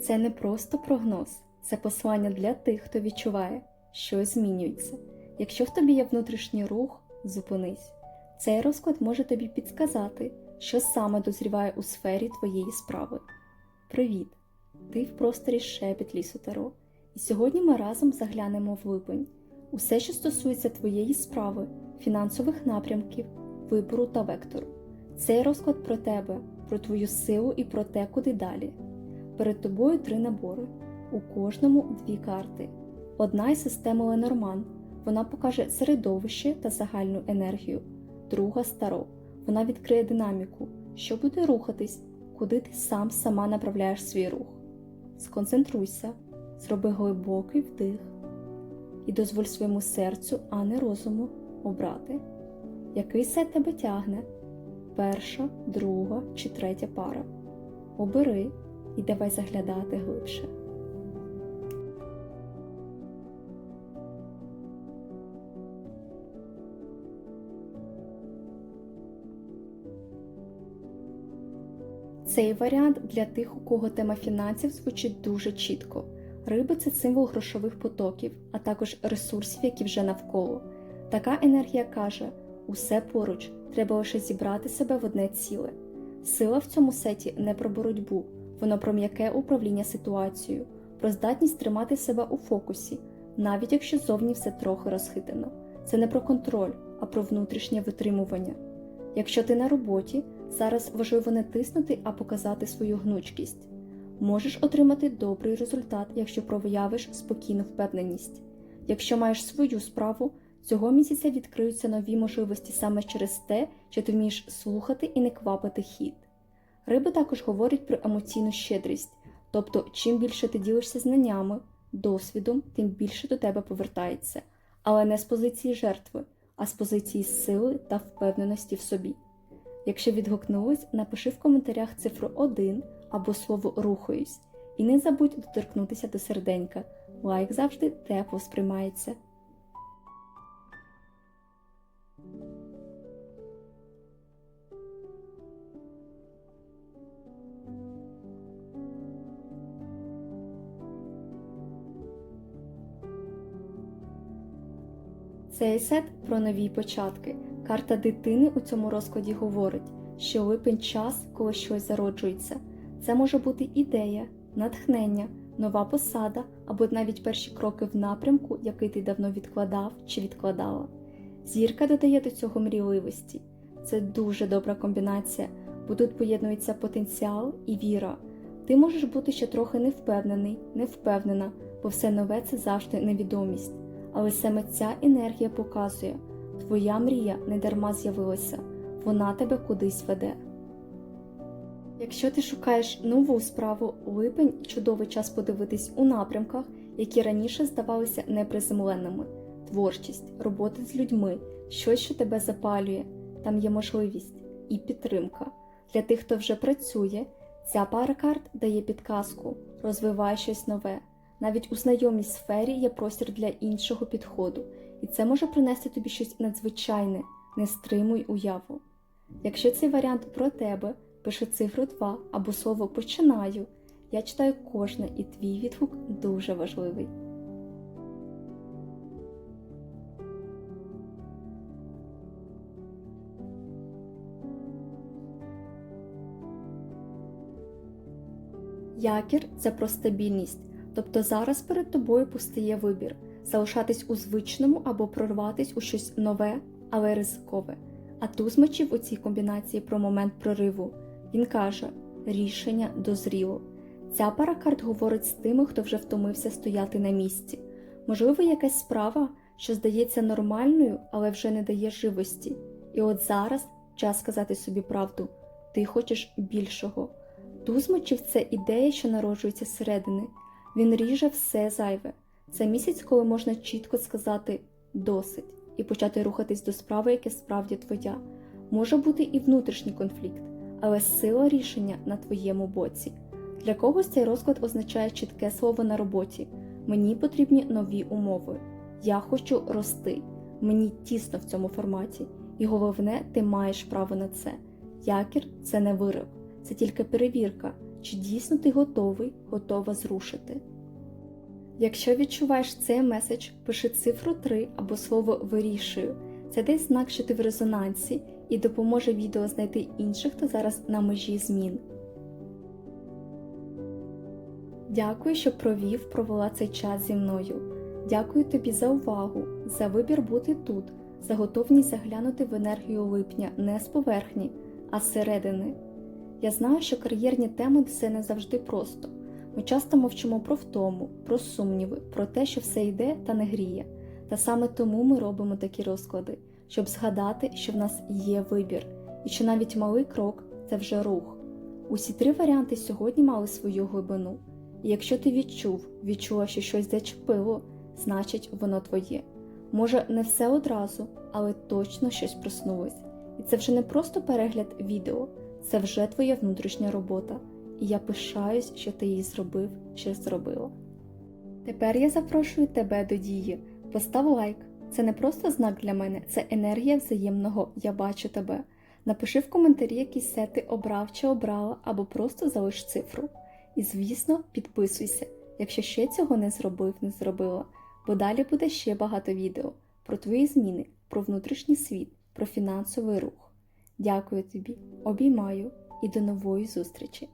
Це не просто прогноз, це послання для тих, хто відчуває, що змінюється. Якщо в тобі є внутрішній рух, зупинись. Цей розклад може тобі підсказати, що саме дозріває у сфері твоєї справи. Привіт! Ти в просторі шепіт лісу Таро. І сьогодні ми разом заглянемо в липень. Усе, що стосується твоєї справи, фінансових напрямків, вибору та вектору. Цей розклад про тебе, про твою силу і про те, куди далі. Перед тобою три набори, у кожному дві карти. Одна із системи Ленорман. Вона покаже середовище та загальну енергію. Друга старо. Вона відкриє динаміку, що буде рухатись, куди ти сам сама направляєш свій рух. Сконцентруйся, зроби глибокий вдих і дозволь своєму серцю, а не розуму, обрати, який сет тебе тягне перша, друга чи третя пара. Обери і давай заглядати глибше. Цей варіант для тих, у кого тема фінансів звучить дуже чітко. Риби це символ грошових потоків, а також ресурсів, які вже навколо. Така енергія каже: усе поруч, треба лише зібрати себе в одне ціле. Сила в цьому сеті не про боротьбу, воно про м'яке управління ситуацією, про здатність тримати себе у фокусі, навіть якщо зовні все трохи розхитано. Це не про контроль, а про внутрішнє витримування. Якщо ти на роботі, зараз важливо не тиснути, а показати свою гнучкість. Можеш отримати добрий результат, якщо проявиш спокійну впевненість. Якщо маєш свою справу, цього місяця відкриються нові можливості саме через те, що ти вмієш слухати і не квапити хід. Риби також говорять про емоційну щедрість, тобто, чим більше ти ділишся знаннями, досвідом, тим більше до тебе повертається, але не з позиції жертви, а з позиції сили та впевненості в собі. Якщо відгукнулись, напиши в коментарях цифру 1 або слово рухаюсь, і не забудь доторкнутися до серденька. Лайк завжди тепло сприймається. Цей сет про нові початки. Карта дитини у цьому розкладі говорить, що липень час, коли щось зароджується. Це може бути ідея, натхнення, нова посада або навіть перші кроки в напрямку, який ти давно відкладав чи відкладала. Зірка додає до цього мрійливості. Це дуже добра комбінація, бо тут поєднується потенціал і віра. Ти можеш бути ще трохи невпевнений, невпевнена, бо все нове це завжди невідомість. Але саме ця енергія показує, твоя мрія не дарма з'явилася, вона тебе кудись веде. Якщо ти шукаєш нову справу, липень чудовий час подивитись у напрямках, які раніше здавалися неприземленими: творчість, робота з людьми, щось, що тебе запалює, там є можливість і підтримка. Для тих, хто вже працює, ця пара карт дає підказку, розвиває щось нове. Навіть у знайомій сфері є простір для іншого підходу, і це може принести тобі щось надзвичайне, не стримуй уяву. Якщо цей варіант про тебе, пиши цифру 2 або слово починаю. Я читаю кожне, і твій відгук дуже важливий. Якір це про стабільність, тобто зараз перед тобою постає вибір залишатись у звичному або прорватись у щось нове, але ризикове. А туз мечів у цій комбінації про момент прориву. Він каже: рішення дозріло. Ця пара карт говорить з тими, хто вже втомився стояти на місці. Можливо, якась справа, що здається нормальною, але вже не дає живості. І от зараз час сказати собі правду: ти хочеш більшого. Туз мечів це ідея, що народжується зсередини. Він ріже все зайве. Це місяць, коли можна чітко сказати досить і почати рухатись до справи, яке справді твоя. Може бути і внутрішній конфлікт, але сила рішення на твоєму боці. Для когось цей розклад означає чітке слово на роботі. Мені потрібні нові умови. Я хочу рости. Мені тісно в цьому форматі, і головне, ти маєш право на це. Якір це не вирок, це тільки перевірка, чи дійсно ти готовий, готова зрушити. Якщо відчуваєш цей меседж, пиши цифру 3 або слово вирішую. Це десь знак, що ти в резонансі і допоможе відео знайти інших, хто зараз на межі змін. Дякую, що провів, провела цей час зі мною. Дякую тобі за увагу, за вибір бути тут, за готовність заглянути в енергію липня не з поверхні, а зсередини. Я знаю, що кар'єрні теми це не завжди просто. Ми часто мовчимо про втому, про сумніви, про те, що все йде та не гріє. Та саме тому ми робимо такі розклади, щоб згадати, що в нас є вибір, і що навіть малий крок це вже рух. Усі три варіанти сьогодні мали свою глибину. І якщо ти відчув, відчула, що щось зачепило, значить воно твоє. Може, не все одразу, але точно щось проснулось. І це вже не просто перегляд відео, це вже твоя внутрішня робота. І я пишаюсь, що ти її зробив чи зробила. Тепер я запрошую тебе до дії. Постав лайк. Це не просто знак для мене, це енергія взаємного Я бачу тебе. Напиши в коментарі, який сет ти обрав чи обрала, або просто залиш цифру. І, звісно, підписуйся, якщо ще цього не зробив, не зробила, бо далі буде ще багато відео про твої зміни, про внутрішній світ, про фінансовий рух. Дякую тобі, обіймаю і до нової зустрічі!